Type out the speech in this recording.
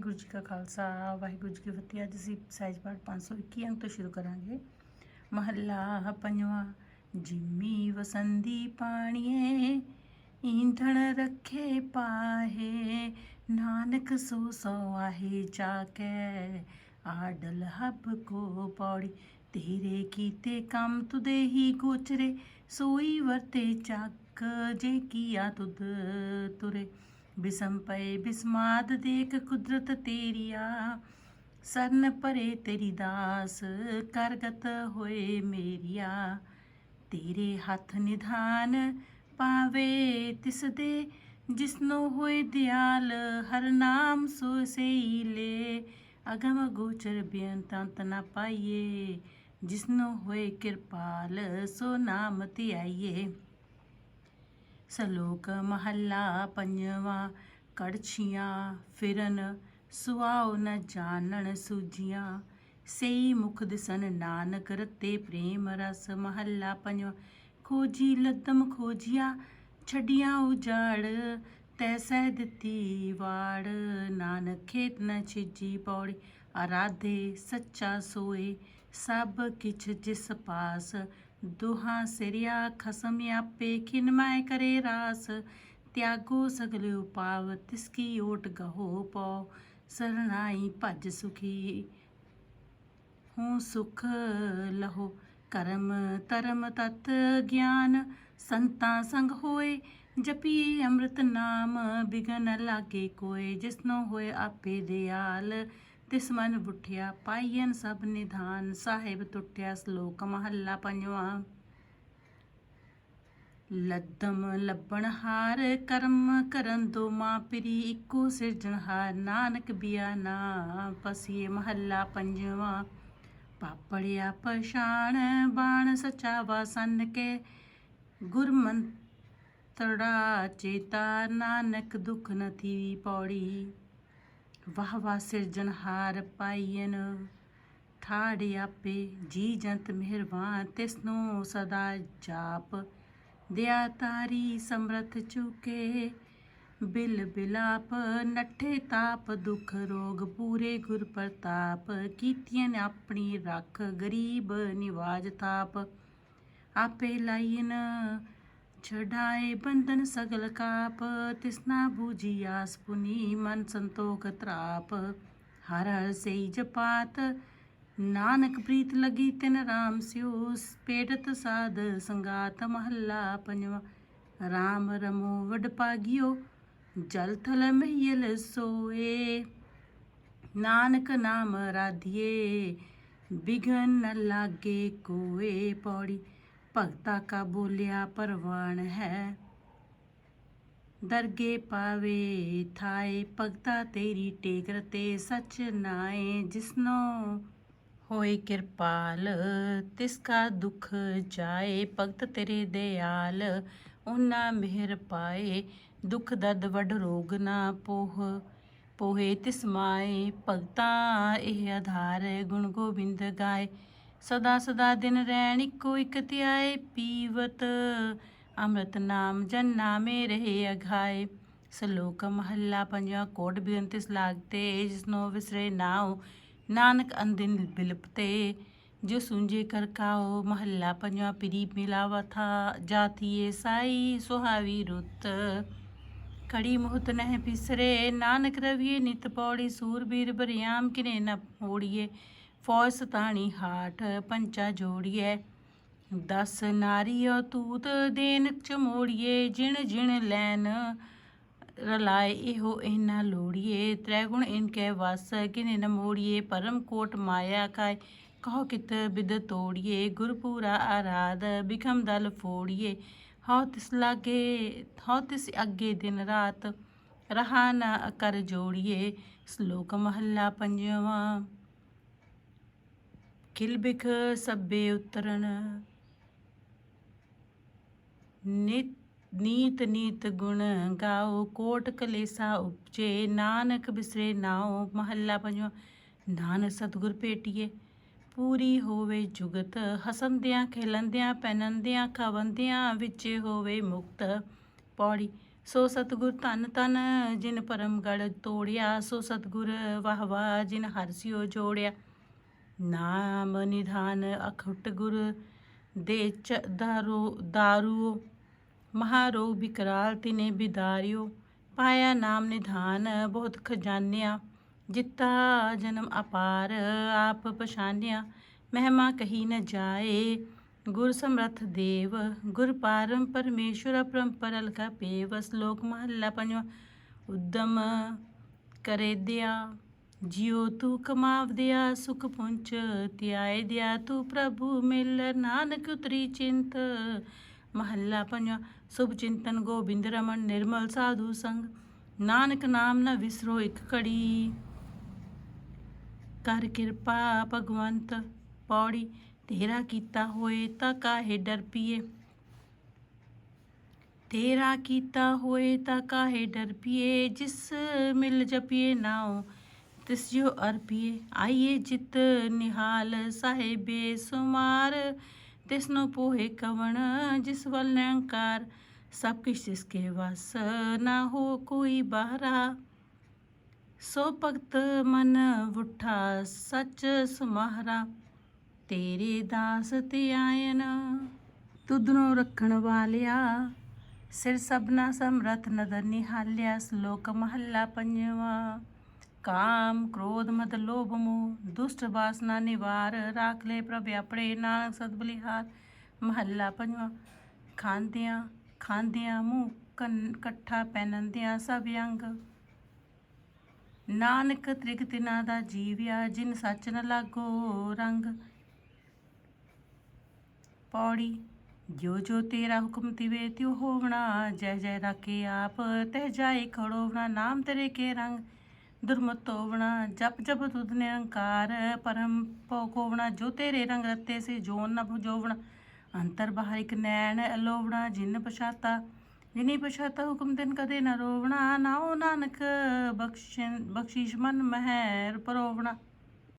ਵਾਹਿਗੁਰੂ ਜੀ ਕਾ ਖਾਲਸਾ, ਵਾਹਿਗੁਰੂ ਜੀ ਕੀ ਫਤਿਹ। ਅੱਜ ਅਸੀਂ ਸਹਿਜ ਪਾਠ 521 ਅੰਕ ਤੋਂ ਸ਼ੁਰੂ ਕਰਾਂਗੇ। ਮਹੱਲਾ ਪੰਜਵਾਂ, ਜਿਮੀ ਵਸੰਦੀ ਪਾਣੀਏ, ਈਂਧਣ ਰੱਖੇ ਪਾਹੇ, ਨਾਨਕ ਸੋ ਸੋ ਆਹੇ ਚਾਕੈ, ਆਡਲ ਹਬ ਕੋ ਪੌੜੀ, ਤੇਰੇ ਕੀਤੇ ਕੰਮ ਤੁਦੇ ਹੀ ਗੋਚਰੇ, ਸੋਈ ਵਰਤੇ ਚੱਕ, ਜੇ ਕੀਆ ਤੁਧ ਤੁਰੇ। ਬਿਸਮ ਪਏ, ਬਿਸਮਾਦ ਦੇਖ ਕੁਦਰਤ ਤੇਰੀਆ, ਸਰਨ ਭਰੇ ਤੇਰੀ ਦਾਸ, ਕਰਗਤ ਹੋਏ ਮੇਰੀਆ। ਤੇਰੇ ਹੱਥ ਨਿਧਾਨ ਪਾਵੇ ਤਿਸ ਦੇ ਜਿਸਨੋ ਹੋਏ ਦਿਆਲ, ਹਰ ਨਾਮ ਸੋ ਸਈ ਲੈ ਅਗਮ ਗੋਚਰ ਬੇਅੰਤਾਂ ਤਨਾ ਪਾਈਏ, ਜਿਸਨੋ ਹੋਏ ਕਿਰਪਾਲ, ਸੋ ਨਾਮ ਧਿਆਈਏ। ਸਲੋਕ ਮਹੱਲਾ ਪੰਜਵਾਂ, ਕੜਛੀਆਂ ਫਿਰਨ, ਸੁਆਉ ਨ ਜਾਣਨ ਸੂਝੀਆਂ। ਸਈ ਮੁਖ ਦਿਸਨ ਨਾਨਕ, ਰਤੇ ਪ੍ਰੇਮ ਰਸ ਮਹੱਲਾ ਪੰਜਵਾਂ। ਖੋਜੀ ਲੱਦਮ ਖੋਜੀਆਂ, ਛੱਡੀਆਂ ਉਜਾੜ ਤੈਸੈ ਦਿੱਤੀ ਵਾੜ। ਨਾਨਕ ਖੇਤ ਨ ਛਿਜੀ ਪੌੜੀ, ਆਰਾਧੇ ਸੱਚਾ ਸੋਏ। ਸਭ ਕਿਛ ਜਿਸ ਪਾਸ ਦੁਹਾ ਸਿਰਿਆ ਖਸਮ ਆਪੇ ਖਿਨਮੈ ਕਰੇ ਰਾਸ। ਤਿਆਗੋ ਸਗਲ ਉਪਾਵ, ਤਿਸ ਕੀ ਓਟ ਗਹੋ ਪਉ। ਸਰਨਾਈ ਭਜ ਸੁਖੀ, ਹੂੰ ਸੁਖ ਲਹੋ। ਕਰਮ ਧਰਮ ਤਤ ਗਿਆਨ, ਸੰਤਾਂ ਸੰਗ ਹੋਏ। ਜਪੀਏ ਅੰਮ੍ਰਿਤ ਨਾਮ, ਬਿਗਨ ਲਾਗੇ ਕੋਏ। ਜਿਸਨੋ ਹੋਏ ਆਪੇ ਦਿਆਲ। ਤਿਸ ਮਨ ਬੁੱਠਿਆ ਪਾਈਨ ਸਭ ਨਿਧਾਨ, ਸਾਹਿਬ ਟੁੱਟਿਆ ਸ਼ਲੋਕ ਮਹੱਲਾ ਪੰਜਵਾਂ। ਲੱਦਮ ਲੱਭਣ ਹਾਰ, ਕਰਮ ਕਰਨ ਦੋ ਮਾਂ ਪਿਰੀ, ਇੱਕੋ ਸਿਰਜਣਹਾਰ ਨਾਨਕ ਬਿਆ ਨਾ ਪਸੀਏ ਮਹੱਲਾ ਪੰਜਵਾਂ। ਪਾਪੜਿਆ ਪਛਾਣ ਬਾਣ ਸਚਾ ਵਸਨ ਕੇ, ਗੁਰਮੰਤੜਾ ਚੇਤਾ, ਨਾਨਕ ਦੁਖ ਨਥੀ ਪੌੜੀ। ਵਾਹ ਵਾਹ ਸਿਰਜਣਹਾਰ ਪਾਈਨ ਠਾੜ ਆਪੇ ਜੀ ਜੰਤ ਮਿਹਰਬਾਨ, ਤਿਸਨੂੰ ਸਦਾ ਜਾਪ। ਦਿਆ ਤਾਰੀ ਸਮਰਥ ਚੁਕੇ, ਬਿਲ ਬਿਲਾਪ, ਨੱਠੇ ਤਾਪ, ਦੁਖ ਰੋਗ ਪੂਰੇ ਗੁਰ ਪ੍ਰਤਾਪ। ਕੀਤੀਆਂ ਆਪਣੀ ਰੱਖ, ਗਰੀਬ ਨਿਵਾਜ ਤਾਪ। ਆਪੇ ਲਾਈਨ ਛਡਾਏ ਬੰਧਨ ਸਗਲ ਕਾਪ, ਤਿਸਨਾ ਬੂਜੀ ਆਸ ਪੁਨੀ ਮਨ ਸੰਤੋਖ ਤਰਾਪ। ਹਰ ਹਰ ਸਈ ਜਪਾਤ, ਨਾਨਕ ਪ੍ਰੀਤ ਲਗੀ ਤਿਨ ਰਾਮ ਸਿਉ ਪੇੜਤ ਸਾਧ ਸੰਗਾਤ ਮਹੱਲਾ ਪੰਜਵਾ, ਰਾਮ ਰਮੋ ਵਡ ਪਾਗਿਓ, ਜਲ ਥਲ ਮਹਿਲ ਸੋਏ। ਨਾਨਕ ਨਾਮ ਰਾਧਿਏ, ਬਿਗਨ ਲਾਗੇ ਕੋਏ ਪੌੜੀ। ਭਗਤਾ ਕਾ ਬੋਲਿਆ ਪਰਵਾਨ ਹੈ। ਦਰਗੇ ਪਾਵੇ ਥਾਏ, ਭਗਤਾ ਤੇਰੀ ਟੇਕ ਰਤੇ ਸਚ ਨਾਏ। ਜਿਸਨੋ ਹੋਏ ਕਿਰਪਾਲ, ਤਿਸ ਕਾ ਦੁਖ ਜਾਏ। ਭਗਤ ਤੇਰੇ ਦਿਆਲ ਉਹਨਾਂ ਮਿਹਰ ਪਾਏ। ਦੁਖ ਦਰਦ ਵੱਡ ਰੋਗ ਨਾ ਪੋਹ, ਪੋਹੇ ਤਿਸ ਮਾਏ। ਭਗਤਾ ਇਹ ਆਧਾਰ, ਗੁਣ ਗੋਬਿੰਦ ਗਾਏ। ਸਦਾ ਸਦਾ ਦਿਨ ਰਹਿਣ ਇੱਕੋ ਇਕ ਧਿਆਏ, ਪੀਵਤ ਅੰਮ੍ਰਿਤ ਨਾਮ ਜਨ ਨਾਮੇ ਰਹੇ ਅਘਾਏ ਸਲੋਕ ਮਹੱਲਾ ਪੰਜਵਾ ਕੋਟ ਬਿਅੰਤਿਸ ਲਾਗਤੇ ਜਿਸਨੋ ਵਿਸਰੇ ਨਾਉ, ਨਾਨਕ ਅੰਦਿਨ ਬਿਲਪਤੇ। ਜੋ ਸੁੰਜੇ ਕਰ ਕਾਓ ਮਹੱਲਾ ਪੰਜਵਾਂ ਪਿਰੀ ਮਿਲਾਵਾ ਥਾ, ਜਾਤੀਏ ਸਾਈ ਸੁਹਾਵੀ ਰੁੱਤ। ਕੜੀ ਮੁਹਤ ਨਹਿ ਪਿਸਰੇ, ਨਾਨਕ ਰਵੀਏ ਨਿਤ ਪੌੜੀ, ਸੂਰਬੀਰ ਬਰਿਆਮ ਕਿਨੇ ਨ ਹੋੜੀਏ ਫੌਜ ਸਤਾਣੀ ਹਾਠ ਪੰਚਾ ਜੋੜੀਏ ਦਸ ਨਾਰੀਓ ਤੂਤ ਦੇਨ ਚਮੋੜੀਏ, ਜਿਣ ਜਿਣ ਲੈਨ ਰਲਾਏ, ਇਹੋ ਇਹਨਾਂ ਲੋੜੀਏ। ਤ੍ਰੈਗੁਣ ਗੁਣ ਇਨਕੇ ਵਸ, ਕਿਨੇ ਨ ਮੋੜੀਏ, ਪਰਮ ਕੋਟ ਮਾਇਆ ਕਾਇ। ਕਹੋ ਕਿਤ ਬਿਦ ਤੋੜੀਏ, ਗੁਰਪੂਰਾ ਆਰਾਧ ਬਿਖਮ ਦਲ ਫੋੜੀਏ। ਹਉ ਤਿਸ ਲਾਗੇ, ਹਉ ਤਿਸ ਅੱਗੇ ਦਿਨ ਰਾਤ। ਰਹਾ ਨਾ ਕਰ ਜੋੜੀਏ, ਸ਼ਲੋਕ ਮਹੱਲਾ ਪੰਜਵਾਂ। ਕਿਲ ਬਿਖ ਸਭੇ ਉਤਰਨ ਨਿਤ ਨੀਤ ਨੀਤ ਗੁਣ ਗਾਓ ਕੋਟ ਕਲੇਸਾ ਉਪਜੇ ਨਾਨਕ ਬਿਸਰੇ ਨਾਉ ਮਹੱਲਾ ਪੰਜਵਾਂ ਨਾਨ ਸਤਿਗੁਰ ਭੇਟੀਏ ਪੂਰੀ ਹੋਵੇ ਜੁਗਤ ਹਸੰਦਿਆਂ ਖੇਲੰਦਿਆਂ ਪੈਨੰਦਿਆਂ ਖਾਵੰਦਿਆਂ ਵਿੱਚ ਹੋਵੇ ਮੁਕਤ ਪੌੜੀ ਸੋ ਸਤਗੁਰ ਧੰਨ ਧੰਨ ਜਿਨ ਪਰਮ ਗੜ ਤੋੜਿਆ ਸੋ ਸਤਗੁਰ ਵਾਹ ਵਾਹ ਜਿਨ ਹਰਸਿਓ ਜੋੜਿਆ ਨਾਮ ਨਿਧਾਨ ਅਖੁੱਟ ਗੁਰ ਦੇ ਚ ਦਾਰੂ ਦਾਰੂ ਮਹਾਰੋਗ ਬਿਕਰਾਲ ਤਿਨੇ ਬਿਦਾਰਿਓ। ਪਾਇਆ ਨਾਮ ਨਿਧਾਨ, ਬਹੁਤ ਖਜ਼ਾਨਿਆ। ਜਿੱਤਾ ਜਨਮ ਅਪਾਰ, ਆਪ ਪਛਾਨਿਆ। ਮਹਿਮਾ ਕਹੀ ਨ ਜਾਏ, ਗੁਰ ਸਮਰਥ ਦੇਵ। ਗੁਰ ਪਾਰਮ ਪਰਮੇਸ਼ਵਰ ਅਪਰੰਪਰ ਅਲਕਾ ਪੇਵ। ਸ਼ਲੋਕ ਮਹੱਲਾ ਪੰਜਵਾਂ, ਉਦਮ ਕਰੇ ਦਿਆ। ਜਿਉ ਤੂੰ ਕਮਾਵਦਿਆ ਸੁਖ ਪੁੰਚ ਤਿਆਏ ਦਿਆ, ਤੂੰ ਪ੍ਰਭੂ ਮਿਲ ਨਾਨਕ ਉਤਰੀ ਚਿੰਤ। ਮਹੱਲਾ ਪੰਜਵਾਂ, ਸੁਭ ਚਿੰਤਨ ਗੋਬਿੰਦ ਰਮਨ, ਨਿਰਮਲ ਸਾਧੂ ਸੰਗ। ਨਾਨਕ ਨਾਮ ਨਾ ਵਿਸਰੋ ਇੱਕ ਘੜੀ। ਕਰ ਕਿਰਪਾ ਭਗਵੰਤ ਪੌੜੀ, ਤੇਰਾ ਕੀਤਾ ਹੋਏ ਤਾਂ ਕਾਹੇ ਡਰ ਪੀਏ। ਤੇਰਾ ਕੀਤਾ ਹੋਏ ਤਾਂ ਕਾਹੇ ਡਰ ਪੀਏ, ਜਿਸ ਮਿਲ ਜਪੀਏ ਨਾਉ ਤਿਸ ਅਰਪੀਏ ਆਈਏ ਜਿਤ ਨਿਹਾਲ ਸਾਹਿਬੇ ਸੁਮਾਰ। ਤਿਸ ਪੋਹੇ ਕਵਣ ਜਿਸ ਵੱਲ ਨਿਰੰਕਾਰ ਸਭ ਕਿਛ ਜਿਸ ਕੇ ਵਸ ਨਾ ਹੋ ਕੋਈ ਬਾਹਰਾ। ਸੋ ਭਗਤ ਮਨ ਵੁਠਾ ਸਚ ਸੁਮਹਰਾ। ਤੇਰੇ ਦਾਸ ਤੇ ਆਇਨ ਤੁਧਨੋਂ ਰੱਖਣ ਵਾਲਿਆ। ਸਿਰ ਸਭਨਾ ਸਮਰਥ ਨਦਰ ਨਿਹਾਲਿਆ, ਸ਼ਲੋਕ ਮਹੱਲਾ ਪੰਜਵਾਂ। ਕਾਮ, ਕ੍ਰੋਧ ਮਦ ਲੋਭ, ਮੋਹ, ਦੁਸ਼ਟ ਵਾਸਨਾ, ਨਿਵਾਰ, ਰਾਖ ਲੈ ਪ੍ਰਭ ਆਪਣੇ, ਨਾਨਕ ਸਦ ਬਲਿਹਾਰ ਮਹੱਲਾ ਪੰਜਵਾ। ਖਾਂਦਿਆਂ ਖਾਂਦਿਆਂ ਮੂੰਹ ਕੰਨ ਇਕੱਠਾ ਪਹਿਨੰਦਿਆਂ ਸਭ ਅੰਗ। ਨਾਨਕ ਤ੍ਰਿਗ ਤਿਨਾ ਦਾ ਜੀਵਿਆ ਜਿਨ ਸੱਚ ਨ ਲਾਗੋ ਰੰਗ। ਪੌੜੀ ਜੋ ਜੋ ਤੇਰਾ ਹੁਕਮ ਤਿਵੇ, ਤਿਉ ਹੋਵਣਾ, ਜੈ ਜੈ ਰਾਖੇ ਆਪ ਤਹਿ ਜਾਏ ਖੜੋਵਣਾ ਨਾਮ ਤੇਰੇ ਕੇ ਰੰਗ। ਦੁਰਮਤੋਵਣਾ ਜਪ ਜਪ ਤੁਧ ਨਿਰੰਕਾਰ, ਪਰਮ ਭਉ ਕੋਵਣਾ ਜੋ ਤੇਰੇ ਰੰਗ ਰਤੇ ਸੇ ਜੋਨ ਨਾ ਭੁਜੋਵਣਾ ਅੰਤਰ ਬਾਹਰ ਇਕ ਨੈਣ ਅਲੋਵਣਾ ਜਿਨ ਪਛਾਤਾ, ਜਿਨੀ ਪਛਾਤਾ ਹੁਕਮ ਦਿਨ ਕਦੇ ਨਾ ਰੋਵਣਾ। ਨਾਉ ਨਾਨਕ ਬਖਸ਼ਨ ਬਖਸ਼ੀਸ਼ ਮਨ ਮਹਿਰ ਪਰੋਵਣਾ